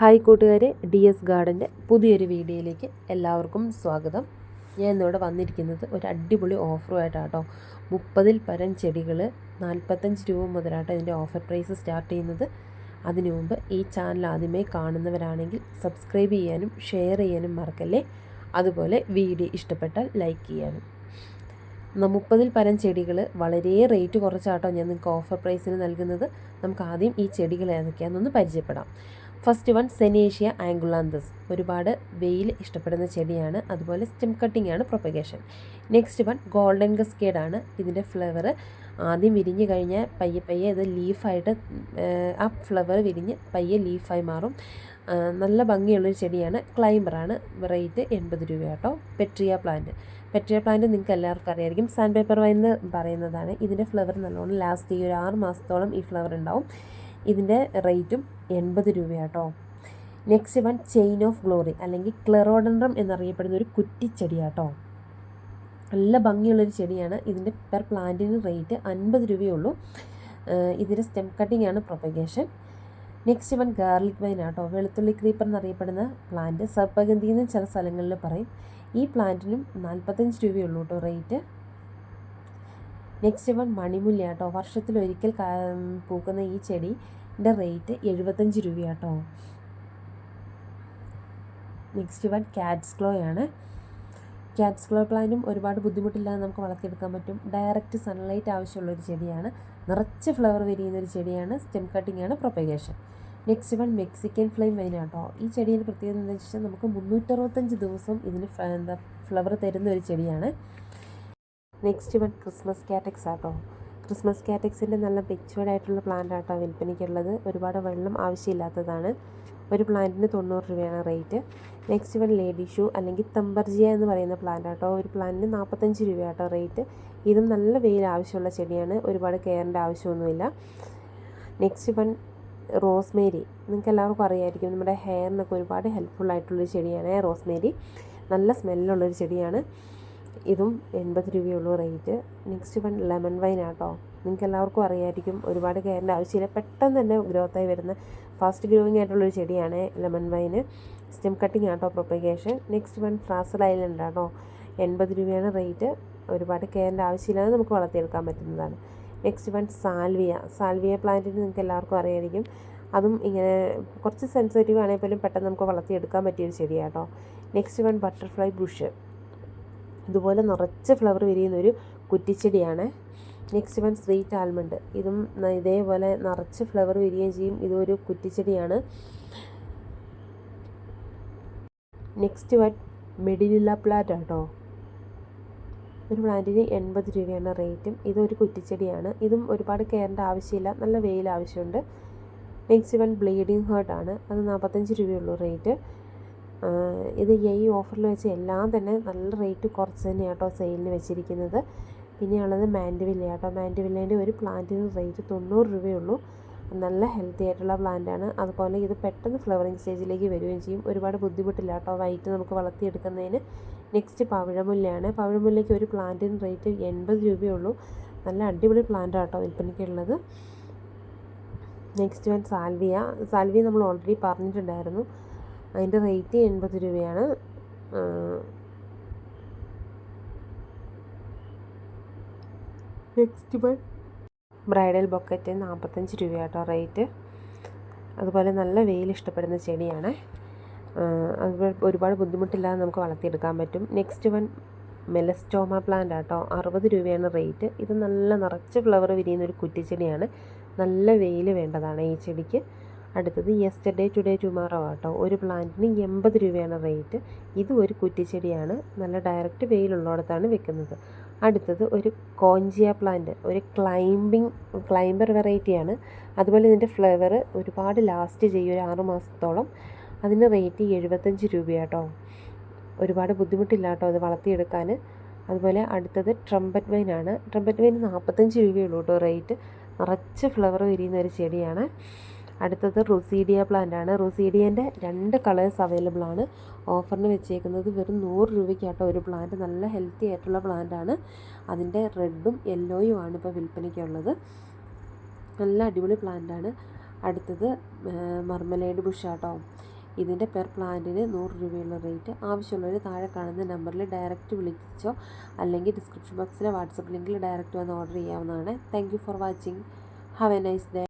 Hi കൂട്ടുകാരെ D S ഗാർഡന്റെ പുതിയൊരു വീഡിയോയിലേക്ക് എല്ലാവർക്കും സ്വാഗതം. ഞാൻ ഇന്നിവിടെ വന്നിരിക്കുന്നത് ഒരു അടിപൊളി ഓഫറുമായിട്ടാണ് കേട്ടോ മുപ്പതിൽ പരം ചെടികൾ നാൽപ്പത്തഞ്ച് രൂപ മുതലാട്ടോ ഇതിന്റെ ഓഫർ പ്രൈസ് സ്റ്റാർട്ട് ചെയ്യുന്നത്. അതിനു മുമ്പ് ഈ ചാനൽ ആദ്യമേ കാണുന്നവരാണെങ്കിൽ സബ്സ്ക്രൈബ് ചെയ്യാനും ഷെയർ ചെയ്യാനും മറക്കല്ലേ? അതുപോലെ വീഡിയോ ഇഷ്ടപ്പെട്ടാൽ ലൈക്ക് ചെയ്യാനും. മുപ്പതിൽ പരം ചെടികൾ വളരെ റേറ്റ് കുറച്ചാട്ടോ ഞാൻ നിങ്ങൾക്ക് ഓഫർ പ്രൈസിന് നൽകുന്നത്. നമുക്ക് ആദ്യം ഈ ചെടികൾ ഏതൊക്കെയാണെന്നൊന്ന് പരിചയപ്പെടാം. ഫസ്റ്റ് വൺ സെനേഷ്യ ആംഗുലാന്തസ്. ഒരുപാട് വെയിൽ ഇഷ്ടപ്പെടുന്ന ചെടിയാണ്. അതുപോലെ സ്റ്റെം കട്ടിംഗ് ആണ് propagation next one golden cascade ആണ്. ഇതിന്റെ ഫ്ലവർ ആദ്യം വിരിഞ്ഞ് കഴിഞ്ഞാൽ പയ്യെ പയ്യെ ഇത് ലീഫായിട്ട് ആ ഫ്ലവർ വിരിഞ്ഞ് പയ്യെ ലീഫായി മാറും. നല്ല ഭംഗിയുള്ളൊരു ചെടിയാണ്. ക്ലൈംബറാണ് റേറ്റ് എൺപത് രൂപ കേട്ടോ. പെട്രിയ പ്ലാന്റ് പെട്രിയ പ്ലാന്റ് നിങ്ങൾക്ക് എല്ലാവർക്കും അറിയായിരിക്കും. സാൻഡ് പേപ്പർ വൈൻ എന്ന് പറയുന്നതാണ്. ഇതിന്റെ ഫ്ലവർ നല്ലോണം ലാസ്റ്റ് ഈ ഒരു ആറ് മാസത്തോളം ഈ ഫ്ലവർ ഉണ്ടാവും. ഇതിന്റെ റേറ്റും എൺപത് രൂപയാട്ടോ. Next one chain of glory അല്ലെങ്കിൽ ക്ലെറോഡൻഡ്രം എന്നറിയപ്പെടുന്ന ഒരു കുറ്റിച്ചെടിയാട്ടോ. നല്ല ഭംഗിയുള്ളൊരു ചെടിയാണ്. ഇതിന്റെ പെർ പ്ലാന്റിന് റേറ്റ് അൻപത് രൂപയുള്ളൂ. ഇതിന്റെ സ്റ്റെം കട്ടിംഗ് ആണ് propagation next one garlic vine ആട്ടോ. വെളുത്തുള്ളി ക്രീപ്പർ എന്നറിയപ്പെടുന്ന പ്ലാന്റ് സർപ്പഗന്ധി എന്ന് ചില സ്ഥലങ്ങളിൽ പറയും. ഈ പ്ലാന്റിനും നാൽപ്പത്തഞ്ച് രൂപയുള്ളൂ കേട്ടോ റേറ്റ് നെക്സ്റ്റ് വൺ മണിമുല്ല കേട്ടോ. വർഷത്തിലൊരിക്കൽ പൂക്കുന്ന ഈ ചെടിന്റെ റേറ്റ് എഴുപത്തഞ്ച് രൂപ കേട്ടോ. നെക്സ്റ്റ് വൺ ക്യാറ്റ്സ് ആണ്. ക്യാറ്റ്സ് ക്ലോ പ്ലാന്റും ഒരുപാട് ബുദ്ധിമുട്ടില്ലാതെ നമുക്ക് വളർത്തിയെടുക്കാൻ പറ്റും. ഡയറക്റ്റ് സൺലൈറ്റ് ആവശ്യമുള്ള ഒരു ചെടിയാണ്. നിറച്ച് ഫ്ലവർ വിരിയുന്ന ഒരു ചെടിയാണ്. സ്റ്റെം കട്ടിംഗ് ആണ് propagation. Next one Mexican flame vine ആട്ടോ ഈ ചെടിയുടെ പ്രത്യേകത എന്താ വെച്ചാൽ നമുക്ക് മുന്നൂറ്ററുപത്തഞ്ച് ദിവസം ഇതിന് എന്താ ഫ്ലവർ തരുന്ന ഒരു ചെടിയാണ്. നെക്സ്റ്റ് വൺ ക്രിസ്മസ് കാറ്റക്സ് ആട്ടോ. ക്രിസ്മസ് കാറ്റക്സിന്റെ നല്ല പിക്ചേർഡ് ആയിട്ടുള്ള പ്ലാന്റ് ആട്ടോ വിൽപ്പനയ്ക്കുള്ളത്. ഒരുപാട് വെള്ളം ആവശ്യമില്ലാത്തതാണ്. ഒരു പ്ലാന്റിന് തൊണ്ണൂറ് രൂപയാണ് rate next one lady shoe അല്ലെങ്കിൽ തമ്പർജിയ എന്ന് പറയുന്ന പ്ലാന്റ് ആട്ടോ. ഒരു പ്ലാന്റിന് നാൽപ്പത്തഞ്ച് രൂപയാട്ടോ റേറ്റ് ഇതും നല്ല വെയിൽ ആവശ്യമുള്ള ചെടിയാണ്. ഒരുപാട് കെയറിന്റെ ആവശ്യമൊന്നുമില്ല. നെക്സ്റ്റ് വൺ റോസ്മേരി നിങ്ങൾക്ക് എല്ലാവർക്കും അറിയായിരിക്കും നമ്മുടെ ഹെയറിനൊക്കെ ഒരുപാട് ഹെൽപ്ഫുൾ ആയിട്ടുള്ളൊരു ചെടിയാണ്. റോസ്മേരി നല്ല സ്മെല്ലുള്ളൊരു ചെടിയാണ്. ഇതും എൺപത് രൂപയുള്ളൂ rate. Next one lemon vine ആട്ടോ. നിങ്ങൾക്ക് എല്ലാവർക്കും അറിയായിരിക്കും ഒരുപാട് കെയറിന്റെ ആവശ്യമില്ല. പെട്ടെന്ന് തന്നെ ഗ്രോത്തായി വരുന്ന ഫാസ്റ്റ് ഗ്രോയിങ് ആയിട്ടുള്ളൊരു ചെടിയാണ് ലെമൺ വൈന് സ്റ്റെം കട്ടിങ് ആട്ടോ propagation next one Fraser island ആട്ടോ. എൺപത് രൂപയാണ് റേറ്റ് ഒരുപാട് കെയറിന്റെ ആവശ്യമില്ലാതെ നമുക്ക് വളർത്തിയെടുക്കാൻ പറ്റുന്നതാണ്. നെക്സ്റ്റ് വൺ സാൽവിയ സാൽവിയ പ്ലാന്റിന് നിങ്ങൾക്ക് എല്ലാവർക്കും അറിയായിരിക്കും. അതും ഇങ്ങനെ കുറച്ച് സെൻസിറ്റീവ് ആണെങ്കിൽ പോലും പെട്ടെന്ന് നമുക്ക് വളർത്തിയെടുക്കാൻ പറ്റിയൊരു ചെടിയാട്ടോ. നെക്സ്റ്റ് വൺ ബട്ടർഫ്ലൈ ബുഷ് ഇതുപോലെ നിറച്ച് ഫ്ലവർ വിരിയുന്നൊരു കുറ്റിച്ചെടിയാണ്. Next one sweet almond. ഇതും ഇതേപോലെ നിറച്ച് ഫ്ലവർ വിരിയുകയും ചെയ്യും. ഇതൊരു കുറ്റിച്ചെടിയാണ്. നെക്സ്റ്റ് വൺ മെഡിലില്ല പ്ലാന്റ് ആട്ടോ ഒരു പ്ലാന്റിന് എൺപത് രൂപയാണ് റേറ്റും. ഇതൊരു കുറ്റിച്ചെടിയാണ്. ഇതും ഒരുപാട് കെയറിന്റെ ആവശ്യമില്ല. നല്ല വെയിൽ ആവശ്യമുണ്ട്. നെക്സ്റ്റ് വൺ ബ്ലീഡിങ് ഹേർട്ടാണ് അത് നാൽപ്പത്തഞ്ച് രൂപയുള്ളൂ റേറ്റ്. ഇത് ഈ ഓഫറിൽ വെച്ച് എല്ലാം തന്നെ നല്ല റേറ്റ് കുറച്ച് തന്നെ കേട്ടോ സെയിലിന് വെച്ചിരിക്കുന്നത്. പിന്നെയുള്ളത് മാൻഡവില്ല കേട്ടോ. മാൻഡിവില്ലേന്റെ ഒരു പ്ലാന്റിന് റേറ്റ് തൊണ്ണൂറ് രൂപയുള്ളൂ. നല്ല ഹെൽത്തി ആയിട്ടുള്ള പ്ലാന്റാണ്. അതുപോലെ ഇത് പെട്ടെന്ന് ഫ്ലവറിങ് സ്റ്റേജിലേക്ക് വരികയും ചെയ്യും. ഒരുപാട് ബുദ്ധിമുട്ടില്ല കേട്ടോ വൈറ്റ് നമുക്ക് വളർത്തിയെടുക്കുന്നതിന്. നെക്സ്റ്റ് പവിഴമുല്ലയാണ്. പവിഴമുല്ലയ്ക്ക് ഒരു പ്ലാന്റിന് റേറ്റ് എൺപത് രൂപയുള്ളൂ. നല്ല അടിപൊളി പ്ലാന്റാണ് കേട്ടോ വിൽപ്പനയ്ക്കുള്ളത്. Next one salvia. സാൽവിയ നമ്മൾ ഓൾറെഡി പറഞ്ഞിട്ടുണ്ടായിരുന്നു. അതിന്റെ റേറ്റ് എൺപത് രൂപയാണ്. നെക്സ്റ്റ് വൺ ബ്രൈഡൽ ബൊക്കറ്റ് നാൽപ്പത്തഞ്ച് രൂപയാട്ടോ റേറ്റ് അതുപോലെ നല്ല വെയിൽ ഇഷ്ടപ്പെടുന്ന ചെടിയാണ്. അതുപോലെ ഒരുപാട് ബുദ്ധിമുട്ടില്ലാതെ നമുക്ക് വളർത്തിയെടുക്കാൻ പറ്റും. നെക്സ്റ്റ് വൺ മെലസ്റ്റോമ പ്ലാന്റ് ആട്ടോ. അറുപത് രൂപയാണ് റേറ്റ് ഇത് നല്ല നിറച്ച് ഫ്ലവർ വിരിയുന്ന ഒരു കുറ്റിച്ചെടിയാണ്. നല്ല വെയിൽ വേണ്ടതാണ് ഈ ചെടിക്ക്. അടുത്തത് യെസ്റ്റർഡേ ടുഡേ ടുമാറോ ആട്ടോ. ഒരു പ്ലാന്റിന് എൺപത് രൂപയാണ് റേറ്റ് ഇത് ഒരു കുറ്റിച്ചെടിയാണ്. നല്ല ഡയറക്റ്റ് വെയിലുള്ളിടത്താണ് വെക്കുന്നത്. അടുത്തത് ഒരു കോഞ്ചിയ പ്ലാന്റ് ഒരു ക്ലൈംബിങ് ക്ലൈംബർ വെറൈറ്റിയാണ് അതുപോലെ ഇതിന്റെ ഫ്ലേവർ ഒരുപാട് ലാസ്റ്റ് ചെയ്യും ഒരു ആറ് മാസത്തോളം. അതിന് റേറ്റ് എഴുപത്തഞ്ച് രൂപയാട്ടോ. ഒരുപാട് ബുദ്ധിമുട്ടില്ല കേട്ടോ അത് വളർത്തിയെടുക്കാൻ. അതുപോലെ അടുത്തത് ട്രംപറ്റ് വൈനാണ് ട്രംപറ്റ് വൈൻ നാൽപ്പത്തഞ്ച് രൂപയുള്ളൂ കേട്ടോ റേറ്റ് നിറച്ച് ഫ്ലവർ വിരിയുന്ന ഒരു ചെടിയാണ്. അടുത്തത് റൊസീഡിയ പ്ലാന്റ് ആണ്. റൊസീഡിയന്റെ രണ്ട് കളേഴ്സ് അവൈലബിൾ ആണ്. ഓഫറിന് വെച്ചേക്കുന്നത് വെറും നൂറ് രൂപയ്ക്കാട്ടോ ഒരു പ്ലാന്റ് നല്ല ഹെൽത്തി ആയിട്ടുള്ള പ്ലാന്റ് ആണ്. അതിന്റെ റെഡും യെല്ലോയും ആണ് ഇപ്പോൾ വിൽപ്പനയ്ക്കുള്ളത്. നല്ല അടിപൊളി പ്ലാന്റ് ആണ്. അടുത്തത് മർമലേഡ് ബുഷാട്ടോ ഇതിന്റെ പെർ പ്ലാന്റിന് നൂറ് രൂപയുള്ള റേറ്റ് ആവശ്യമുള്ളവർ താഴെ കാണുന്ന നമ്പറിൽ ഡയറക്റ്റ് വിളിച്ചോ അല്ലെങ്കിൽ ഡിസ്ക്രിപ്ഷൻ ബോക്സിലെ വാട്സപ്പ് ലിങ്കിൽ ഡയറക്റ്റ് വന്ന് ഓർഡർ ചെയ്യാവുന്നതാണ്. Thank for watching have a nice day